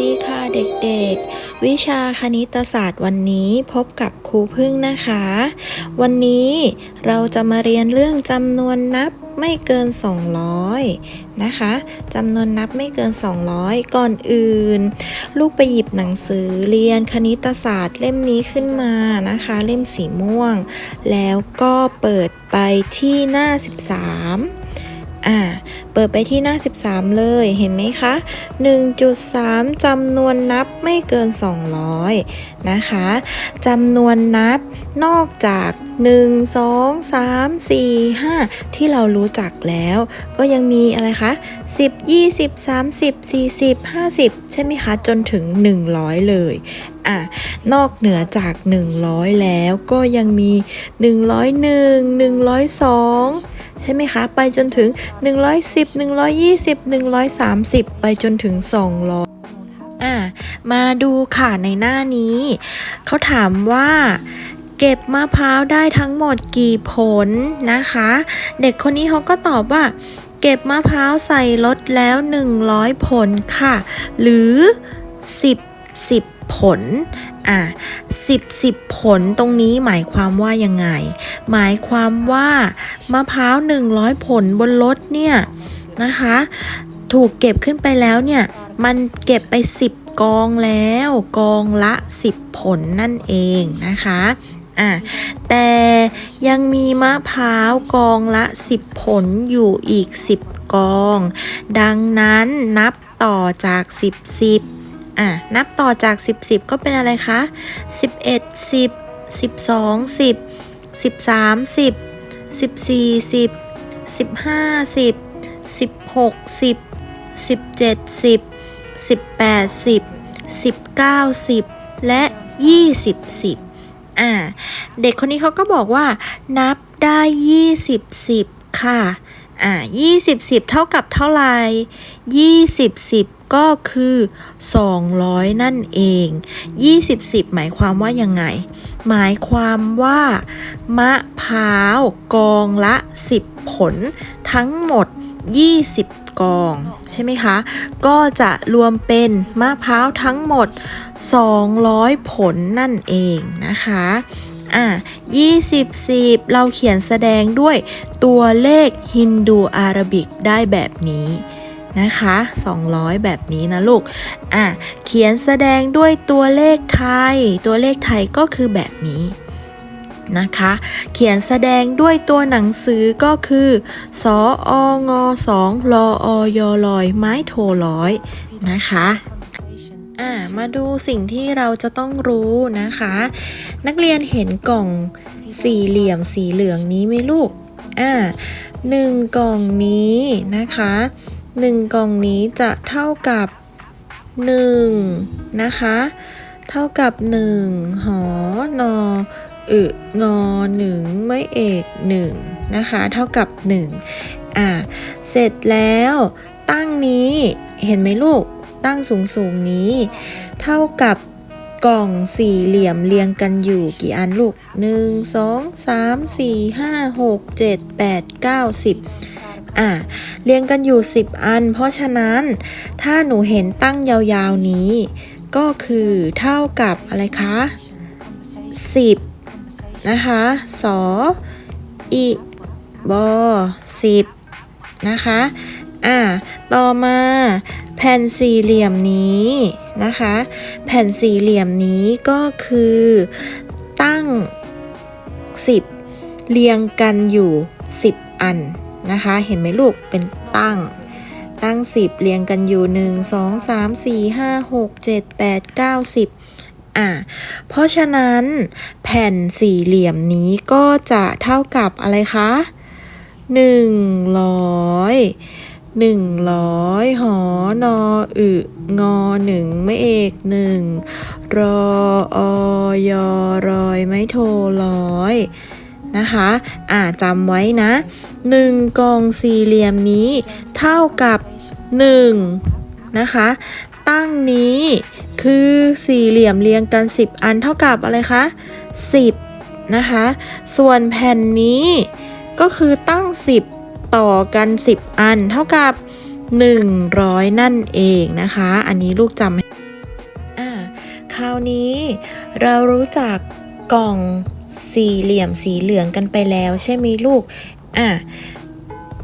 ดีค่ะเด็กๆ วิชาคณิตศาสตร์วันนี้พบกับครูพึ่งนะคะ วันนี้เราจะมาเรียนเรื่องจำนวนนับไม่เกิน 200 นะคะจำนวนนับไม่เกิน 200 ก่อนอื่น ลูกไปหยิบหนังสือเรียนคณิตศาสตร์เล่มนี้ขึ้นมานะคะ เล่มสีม่วง แล้วก็เปิดไปที่หน้า 13 อ่า เปิดไปที่หน้า 13 เลยเห็นไหมคะ 1.3จำนวนนับไม่เกิน 200 นะคะจำนวนนับนอกจาก 1 2 3 4 5 ที่เรารู้จักแล้ว ก็ยังมีอะไรคะ 10 20 30 40 50 ใช่ไหมคะ จนถึง 100 เลยอะนอกเหนือจาก 100 แล้วก็ยังมี 101 102 ใช่ไหมคะ ไปจนถึง 110 120 130 ไปจนถึง 200อะมาดูค่ะในหน้านี้ เขาถามว่าเก็บมะพร้าวได้ทั้งหมดกี่ผลนะคะ เด็กคนนี้เขาก็ตอบว่า เก็บมะพร้าวใส่รถแล้ว 100 ผลค่ะ หรือ 10 10 ผล อะ10 10 ผลตรงนี้หมายความว่ายังไง หมายความว่ามะพร้าว 100 ผลบนรถเนี่ยนะคะ ถูกเก็บขึ้นไปแล้วเนี่ย มันเก็บไป 10 กองแล้วกองละ 10 ผลนั่นเองนะคะอะแต่ยังมีมะพร้าวกองละ 10 ผลอยู่อีก 10 กอง ดังนั้นนับต่อจาก 10 10 อะนับต่อจาก 10 10 ก็เป็นอะไรคะ 11 10 12 10 13 10 14 10 15 10 16 10 17 10 18 10 19 10 และ 20 10อ่าเด็กคนนี้เขาก็บอกว่า นับได้ 20 10 ค่ะอ่า20 10 เท่ากับเท่าไหร่20 10 ก็คือ 200 นั่นเอง 20 10 หมายความว่ายังไง หมายความว่า มะพร้าวกองละ 10 ผล ทั้งหมด 20 กอง ใช่ไหมคะ ก็จะรวมเป็นมะพร้าวทั้งหมด 200 ผลนั่นเองนะคะอะ20 10 เราเขียนแสดงด้วยตัวเลขฮินดูอาราบิกได้แบบนี้ นะคะ 200 แบบนี้นะลูก อะ เขียนแสดงด้วยตัวเลขไทย ตัวเลขไทยก็คือแบบนี้นะคะ เขียนแสดงด้วยตัวหนังสือก็คือ สอองอสองลออยลอย ไม้โทร้อยนะคะอ่ามาดูสิ่งที่เราจะต้องรู้นะคะ นักเรียนเห็นกล่องสี่เหลี่ยมสีเหลืองนี้ไหมลูกอ่าหนึ่งกล่องนี้นะคะ หนึ่งกล่องนี้จะเท่ากับหนึ่งนะคะ เท่ากับหนึ่งหอนออึงอหนึ่งไม่เอกหนึ่งนะคะ เท่ากับหนึ่งอ่า เสร็จแล้วตั้งนี้เห็นไหมลูกตั้งสูงสูงนี้ เท่ากับกล่องสี่เหลี่ยมเรียงกันอยู่กี่อันลูก 1 2 3 4 5 6 7 8 9 10 อะเรียงกันอยู่ 10 อัน เพราะฉะนั้นถ้าหนูเห็นตั้งยาวๆนี้ ก็คือเท่ากับอะไรคะ 10 นะคะสออีบอ10นะคะ อะต่อมาแผ่นสี่เหลี่ยมนี้นะคะ แผ่นสี่เหลี่ยมนี้ก็คือตั้ง 10 เรียงกันอยู่ 10 อัน นะคะ เห็นไหมลูกเป็นตั้ง ตั้ง 10 เรียงกันอยู่ 1 2 3 4 5 6 7 8 9 10อะเพราะฉะนั้นแผ่นสี่เหลี่ยมนี้ก็จะเท่ากับอะไรคะ100หนึ่งร้อยหอนออึงอหนึ่งไม่เอกหนึ่งรออยอรอยไม่โทร้อยนะคะ อ่าจำไว้นะ หนึ่งกองสี่เหลี่ยมนี้ เท่ากับหนึ่งนะคะ ตั้งนี้คือสี่เหลี่ยมเรียงกัน 10 อันเท่ากับอะไรคะ 10 นะคะ ส่วนแผ่นนี้ก็คือตั้ง 10 ต่อกัน 10 อันเท่ากับ 100 นั่นเองนะคะ อันนี้ลูกจำคราวนี้เรารู้จักกล่องสี่เหลี่ยมสีเหลืองกันไปแล้วใช่ไหมลูก อะ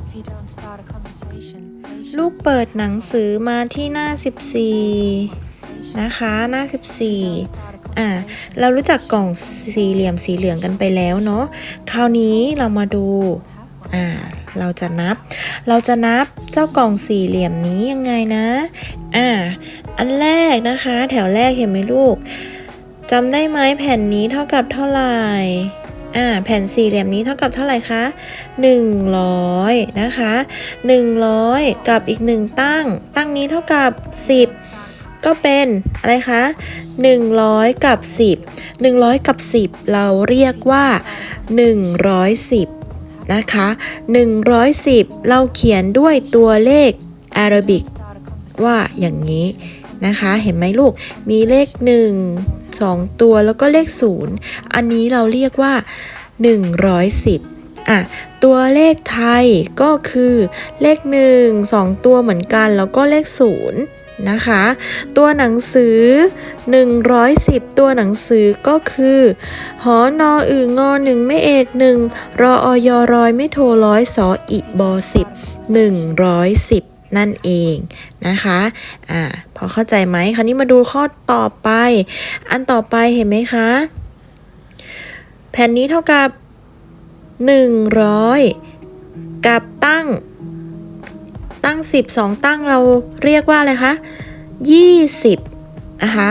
If you don't start a conversation, they should ลูกเปิดหนังสือมาที่หน้า 14 นะคะ หน้า 14 อะ เรารู้จักกล่องสี่เหลี่ยมสีเหลืองกันไปแล้วเนาะ คราวนี้เรามาดู อ่า เราจะนับ เราจะนับเจ้ากล่องสี่เหลี่ยมนี้ยังไงนะ อ่า อันแรกนะคะ แถวแรกเห็นไหมลูกจำได้ไหมแผ่นนี้เท่ากับเท่าไหร่ อ่าแผ่นสี่เหลี่ยมนี้เท่ากับเท่าไหร่คะ100นะคะ100 กับอีก 1 ตั้ง ตั้งนี้เท่ากับ 10 ก็เป็นอะไรคะ100 กับ 10 100 กับ 10 เราเรียกว่า 110 นะคะ 110 เราเขียนด้วยตัวเลขอาราบิกว่าอย่างนี้นะคะ เห็นไหมลูกมีเลข 1 2 ตัวแล้วก็เลข 0 อันนี้เราเรียกว่า 110อะตัวเลขไทยก็คือเลข 1 2 ตัวเหมือนกัน แล้วก็เลข 0 นะคะ ตัวหนังสือ 110 ตัวหนังสือก็คือหอนออืองอหนึ่งไม่เอกหนึ่งรออยรอยไม่โทรร้อยสออีบอสิบหนึ่งร้อยสิบ นั่นเองนะคะอ่าพอเข้าใจไหมคราวนี้มาดูข้อต่อไป อันต่อไปเห็นไหมคะ แผ่นนี้เท่ากับ 100 กับตั้งตั้ง 10 2 ตั้งเราเรียกว่าอะไรคะ20 นะคะ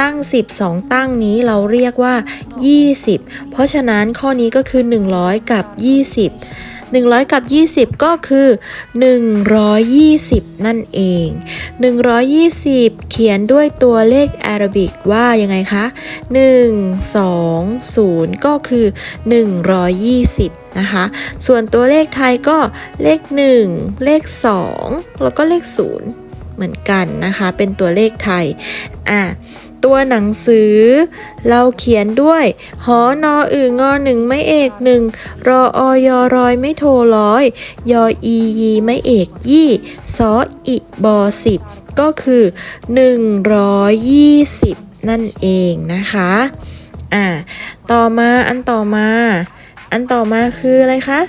ตั้ง 10 2 ตั้งนี้เราเรียกว่า 20 เพราะฉะนั้นข้อนี้ก็คือ 100 กับ 20 100 กับ 20 ก็คือ 120 นั่นเอง 120 เขียนด้วยตัวเลขอารบิกว่ายังไงคะ 1 2 0 ก็คือ 120 นะคะ ส่วนตัวเลขไทยก็เลข 1 เลข 2 แล้วก็เลข 0 เหมือนกันนะคะ เป็นตัวเลขไทย อะ ตัวหนังสือ เราเขียนด้วย หอนออืองอหนึ่งไม่เอกหนึ่งรออยรอยไม่โทรร้อย ยออียีไม่เอกยี่สออิบอสิบก็คือ 120 นั่นเองนะคะ อ่า ต่อมาอันต่อมา อันต่อมาคืออะไรคะ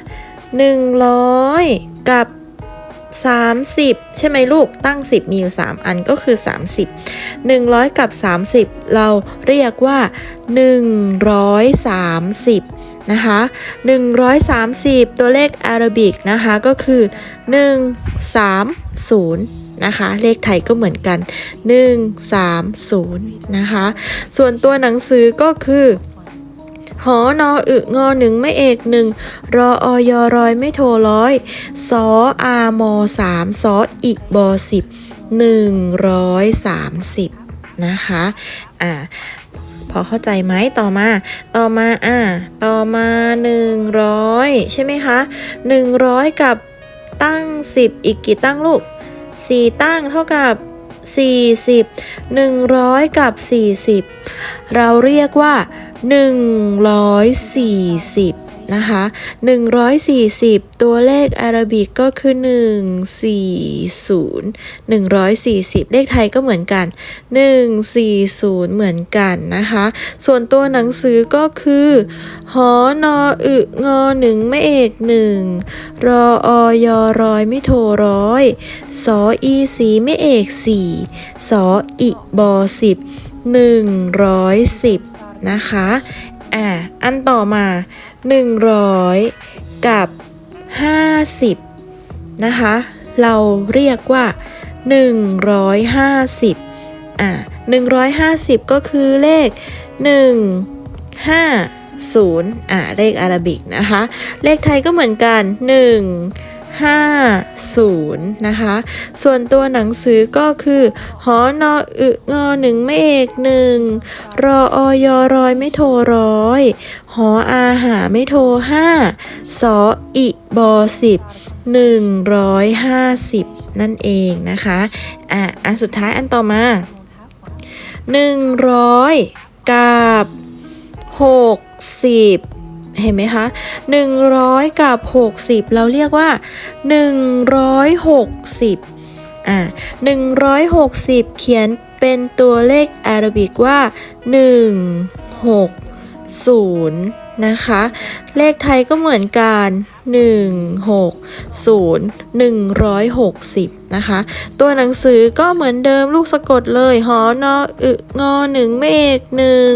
100 กับ 30 ใช่ไหมลูกตั้ง 10 มีอยู่ 3 อันก็คือ 30 100 กับ 30 เราเรียกว่า 130 นะคะ 130 ตัวเลขอารบิกนะคะ ก็คือ 130นะคะเลขไทยก็เหมือนกัน 130 นะคะ ส่วนตัวหนังสือก็คือ หอนออึงอหนึ่งไม่เอกหนึ่งรออยอรอยไม่โทรร้อยสออามอสามสออีบอสิบหนึ่งร้อยสามสิบนะคะอ่าพอเข้าใจไหมต่อมา ต่อมาอ่าต่อมาหนึ่งร้อยใช่ไหมคะหนึ่งร้อยกับตั้งสิบอีกกี่ตั้งลูกสี่ตั้งเท่ากับสี่สิบหนึ่งร้อยกับสี่สิบเราเรียกว่า 140 นะคะ 140 ตัวเลขอารบิกก็คือ 140 140 เลขไทยก็เหมือนกัน 140 เหมือนกันนะคะ ส่วนตัวหนังสือก็คือหอนออึงอหนึ่งไม่เอกหนึ่งรออยรอยไม่โทรร้อยสออีสีไม่เอกสี่สออิบอสิบ หนึ่งร้อยสิบนะคะอ่าอันต่อมา 100 กับ 50 นะคะ เราเรียกว่า 150อ่า150 ก็คือเลข 1 5 0อ่าเลขอาราบิกนะคะ เลขไทยก็เหมือนกัน 1 50 นะคะ ส่วนตัวหนังสือก็คือหอนออึงอหนึ่งไม่เอกหนึ่งรออยรอยไม่โทรร้อยหออาหาไม่โทรห้าสออิบอสิบหนึ่งร้อยห้าสิบนั่นเองนะคะอะอันสุดท้ายอันต่อมาหนึ่งร้อยกับหกสิบ เห็นไหมคะหนึ่งร้อยกับหกสิบเราเรียกว่าหนึ่งร้อยหกสิบอ่าหนึ่งร้อยหกสิบเขียนเป็นตัวเลขอาราบิกว่า 1 6 0 นะคะ เลขไทยก็เหมือนกัน 1 6 0 160 นะคะ ตัวหนังสือก็เหมือนเดิมลูกสะกดเลยหอนออึงอหนึ่งเมฆหนึ่ง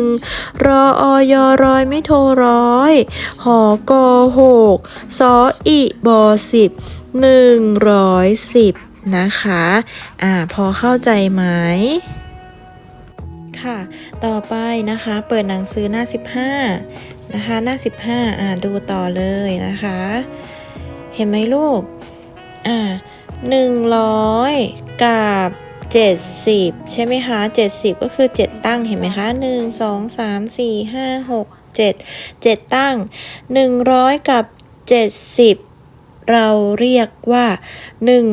รออยรอยไม่โทรร้อย หอกอหกสออีบอสิบหนึ่งร้อยสิบนะคะ อ่า พอเข้าใจไหมค่ะ ต่อไปนะคะ เปิดหนังสือหน้า 15 นะคะ หน้า 15อ่าดูต่อเลยนะคะ เห็นไหมลูกอ่า100 กับ 70 ใช่ไหมคะ 70 ก็คือ 7 ตั้งเห็นไหมคะ 1 2 3 4 5 6 7 7 ตั้ง 100 กับ 70 เราเรียกว่า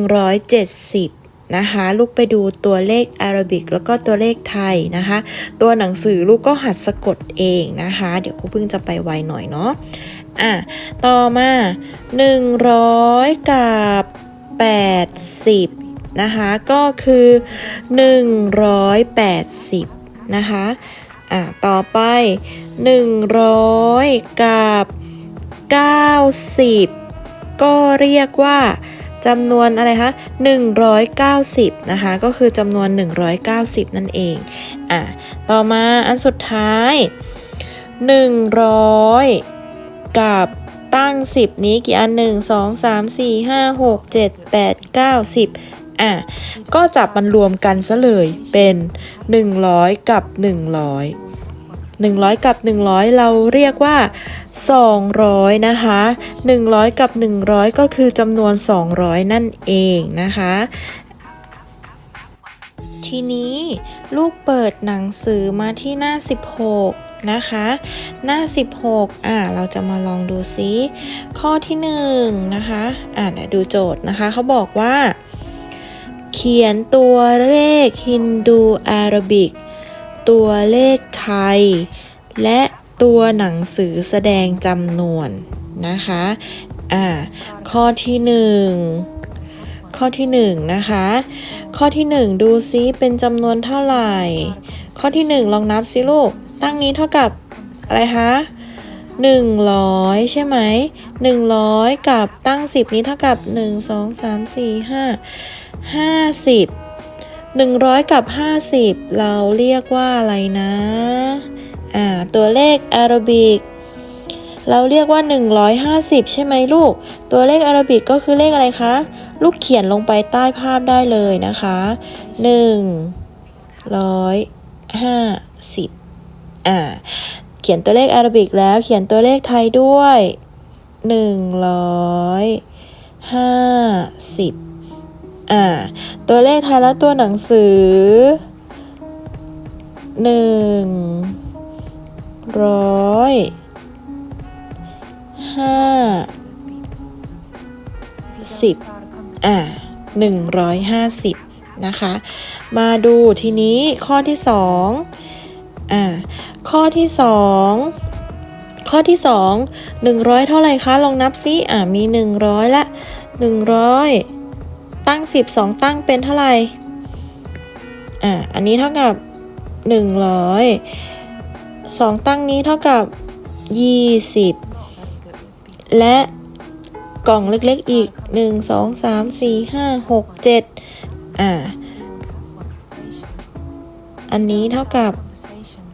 170 นะคะ ลูกไปดูตัวเลขอาราบิกแล้วก็ตัวเลขไทยนะคะ ตัวหนังสือลูกก็หัดสะกดเองนะคะ เดี๋ยวครูพิ่งจะไปไวหน่อยเนาะอะต่อมา 100 กับ 80 นะคะก็คือ 180 นะคะอะต่อไป 100 กับ 90 ก็เรียกว่า จำนวนอะไรคะ190 นะคะ ก็คือจำนวน 190 นั่นเอง อะ ต่อมาอันสุดท้าย 100 กับตั้ง 10 นี้กี่อัน 1 2 3 4 5 6 7 8 9 10 อะ ก็จับมันรวมกันซะเลยเป็น 100 กับ 100 100 กับ 100 เราเรียกว่า 200 นะคะ 100 กับ 100 ก็คือจำนวน 200 นั่นเองนะคะ ทีนี้ลูกเปิดหนังสือมาที่หน้า 16นะคะ หน้า 16 อ่า เราจะมาลองดูซิ ข้อที่ 1 นะคะ อ่าเดี๋ยวดูโจทย์นะคะ เขาบอกว่า เขียนตัวเลขฮินดูอาราบิก ตัวเลขไทย และตัวหนังสือแสดงจำนวนนะคะอ่าข้อที่หนึ่งข้อที่หนึ่งนะคะ ข้อที่หนึ่งดูซิเป็นจำนวนเท่าไหร่ ข้อที่หนึ่งลองนับซิลูก ตั้งนี้เท่ากับอะไรคะหนึ่งร้อยใช่ไหมหนึ่งร้อยกับตั้งสิบนี้เท่ากับหนึ่งสองสามสี่ห้าห้าสิบ หนึ่งร้อยกับห้าสิบเราเรียกว่าอะไรนะอ่าตัวเลขอารบิกเราเรียกว่า 150 ใช่ไหมลูก ตัวเลขอารบิกก็คือเลขอะไรคะ ลูกเขียนลงไปใต้ภาพได้เลยนะคะ150อ่าเขียนตัวเลขอารบิกแล้วเขียนตัวเลขไทยด้วย 150 อ่าตัวเลขไทยแล้วตัวหนังสือ100ห้าสิบอ่าหนึ่งร้อยห้าสิบนะคะ มาดูทีนี้ข้อที่สองอ่าข้อที่สองข้อที่สองหนึ่งร้อยเท่าไหร่คะ ลองนับซิอ่ามีหนึ่งร้อยละหนึ่งร้อย ตั้งสิบสองตั้งเป็นเท่าไหร่ อ่า อันนี้เท่ากับหนึ่งร้อยสองตั้งนี้เท่ากับยี่สิบและกล่องเล็กๆอีก 1 2 3 4 5 6 7 อ่า อันนี้เท่ากับ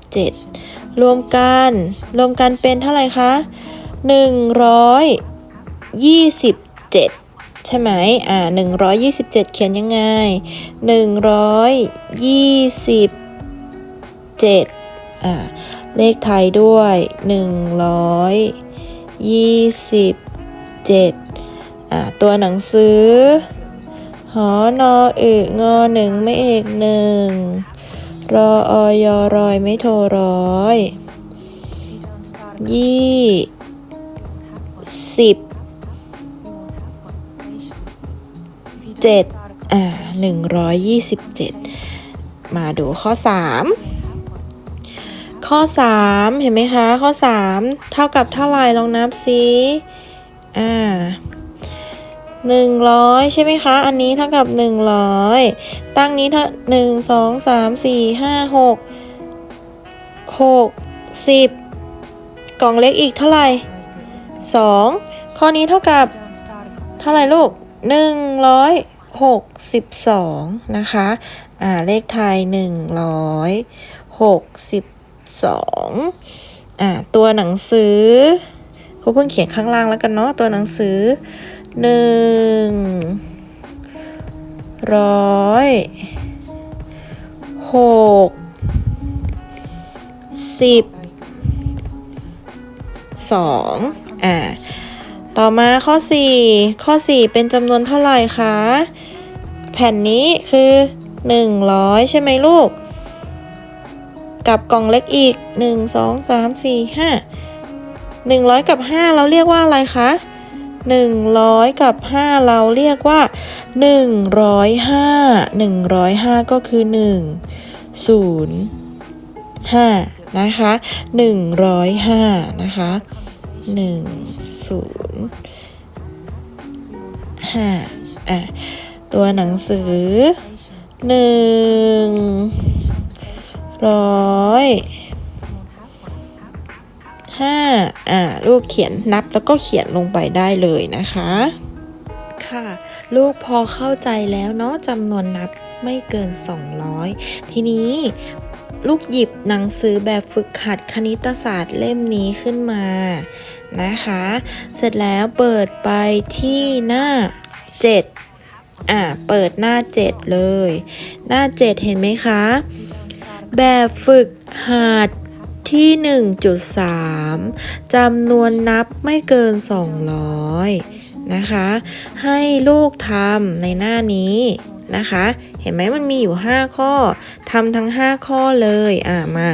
7 รวมกัน รวมกันเป็นเท่าไหร่คะ 127 ใช่ไหมอ่า127เขียนยังไง127อ่าเลขไทยด้วย100ยี่สิบเจ็ดอ่าตัวหนังสือหอนออึงอหนึ่งไม่เอกหนึ่งรอออยรอยไม่โทรร้อยยี่สิบ เจ็ดอ่าหนึ่งร้อยยี่สิบเจ็ดมาดูข้อสามข้อ 3 เห็นไหมคะ ข้อ 3 เท่ากับเท่าไหร่ลองนับซิอ่าหนึ่งร้อยใช่ไหมคะ อันนี้เท่ากับหนึ่งร้อยตั้งนี้เท่าหนึ่งสองสามสี่ห้าหกหกสิบกล่องเล็กอีกเท่าไหร่สองข้อนี้เท่ากับ เท่าไหร่ลูก หนึ่งร้อยหกสิบสองนะคะ อ่า เลขไทยหนึ่งร้อยหกสิบสองอ่า ตัวหนังสือครูเพิ่งเขียนข้างล่างแล้วกันเนาะ ตัวหนังสือหนึ่งร้อยหกสิบสองอ่า ต่อมาข้อ 4 ข้อ 4 เป็นจำนวนเท่าไหร่คะ แผ่นนี้คือ 100 ใช่ไหมลูก กับกล่องเล็กอีก 1 2 3 4 5 100 กับ 5 เราเรียกว่าอะไรคะ 100 กับ 5 เราเรียกว่า 105 105 ก็คือ 1 0 5 นะคะ 105 นะคะ หนึ่งศูนย์ห้าอะ ตัวหนังสือหนึ่งร้อยห้าอะลูกเขียนนับแล้วก็เขียนลงไปได้เลยนะคะ ค่ะ ลูกพอเข้าใจแล้วเนาะจำนวนนับไม่เกิน 200 ทีนี้ลูกหยิบหนังสือแบบฝึกหัดคณิตศาสตร์เล่มนี้ขึ้นมา นะคะ เสร็จแล้วเปิดไปที่หน้า 7 อ่า เปิดหน้า 7 เลย หน้า 7 เห็นไหมคะ แบบฝึกหัดที่ 1.3จำนวนนับไม่เกิน 200 นะคะ ให้ลูกทำในหน้านี้ นะคะ เห็นไหมมันมีอยู่ 5 ข้อทำทั้ง 5 ข้อเลยอ่ามา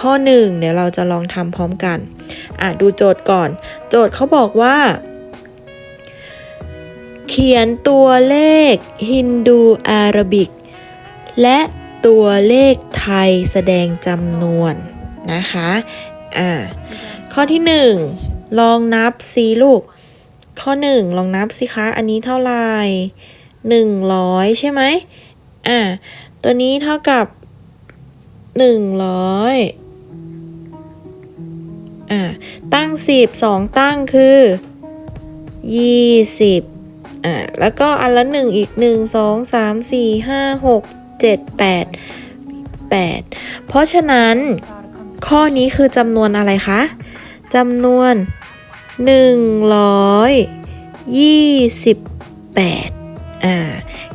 ข้อ 1 เดี๋ยวเราจะลองทำพร้อมกันอะดูโจทย์ก่อน โจทย์เขาบอกว่า เขียนตัวเลขฮินดูอาราบิก และตัวเลขไทยแสดงจำนวนนะคะอ่าข้อที่ a หนึ่งลองนับสิลูก ข้อหนึ่งลองนับสิคะ อันนี้เท่าไหร่ หนึ่งร้อยใช่ไหมอ่าตัวนี้เท่ากับหนึ่งร้อยอ่าตั้งสิบสองตั้งคือยี่สิบอ่าแล้วก็อันละหนึ่งอีกหนึ่งสองสามสี่ห้าหกเจ็ดแปดแปดเพราะฉะนั้นข้อนี้คือจำนวนอะไรคะจำนวน 128 อ่า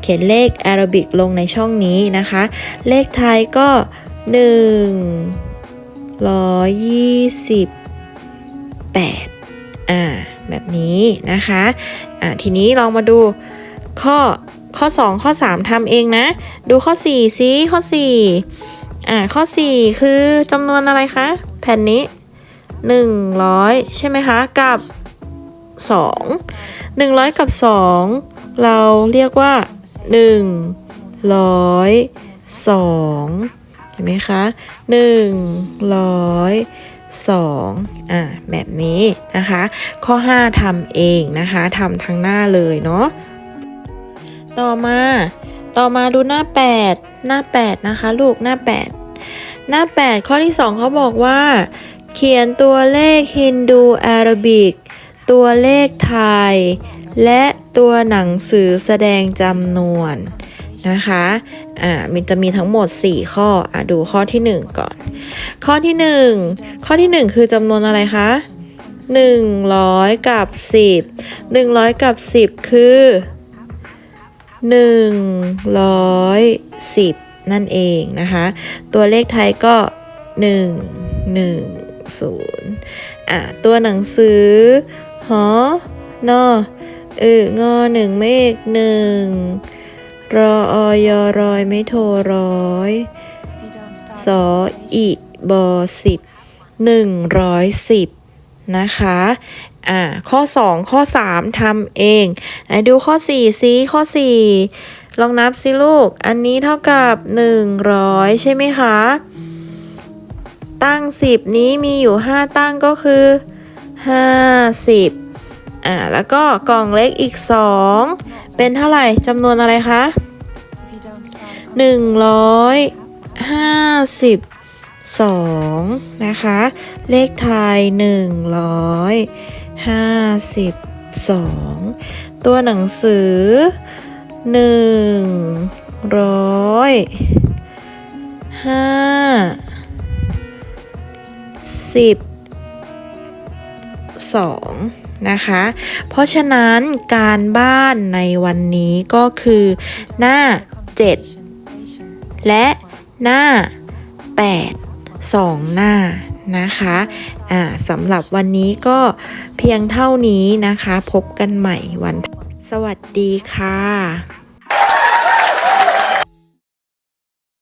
เขียนเลขอาราบิกลงในช่องนี้นะคะ เลขไทยก็ 128อ่าแบบนี้นะคะอ่าทีนี้ลองมาดูข้อข้อ 2 ข้อ 3ทำเองนะ ดูข้อ 4ซิข้อ 4 อ่าข้อ 4 คือจำนวนอะไรคะ แผ่นนี้ 100 ใช่ไหมคะ กับ 2 100 กับ 2 เราเรียกว่า102เห็นไหมคะ102อ่าแบบนี้นะคะ ข้อ 5ทำเองนะคะทำทั้งหน้าเลยเนาะต่อมาต่อมาดูหน้า 8 หน้า 8 นะคะ ลูกหน้า 8 หน้า 8 ข้อที่ 2เขาบอกว่า เขียนตัวเลขฮินดูอาราบิก ตัวเลขไทย และตัวหนังสือแสดงจำนวนนะคะอ่ามันจะมีทั้งหมด 4 ข้ออะดูข้อที่ 1 ก่อน ข้อที่ 1 ข้อที่ 1 คือจำนวนอะไรคะ 100 กับ 10 100 กับ 10 คือ 110 นั่นเองนะคะ ตัวเลขไทยก็ 1 1 0อะตัวหนังสือหอนอ อองอหนึ่งเมฆหนึ่งรออยอรอยไม่โทรร้อยสออีบอสิบหนึ่งร้อยสิบนะคะอ่าข้อ 2 ข้อ 3ทำเองไหนดูข้อ4ซิข้อ 4 ลองนับสิลูก อันนี้เท่ากับ 100 ใช่ไหมคะ ตั้ง 10 นี้มีอยู่ 5 ตั้งก็คือ 50 อ่าแล้วก็กล่องเล็กอีกสองเป็นเท่าไหร่จำนวนอะไรคะ If you don't start a หนึ่งร้อยห้าสิบสองนะคะ เลขไทยหนึ่งร้อยห้าสิบสองตัวหนังสือหนึ่งร้อยห้าสิบสอง นะคะ เพราะฉะนั้นการบ้านในวันนี้ก็คือหน้า 7 และหน้า 8 2 หน้านะคะอ่าสำหรับวันนี้ก็เพียงเท่านี้นะคะ พบกันใหม่วัน สวัสดีค่ะ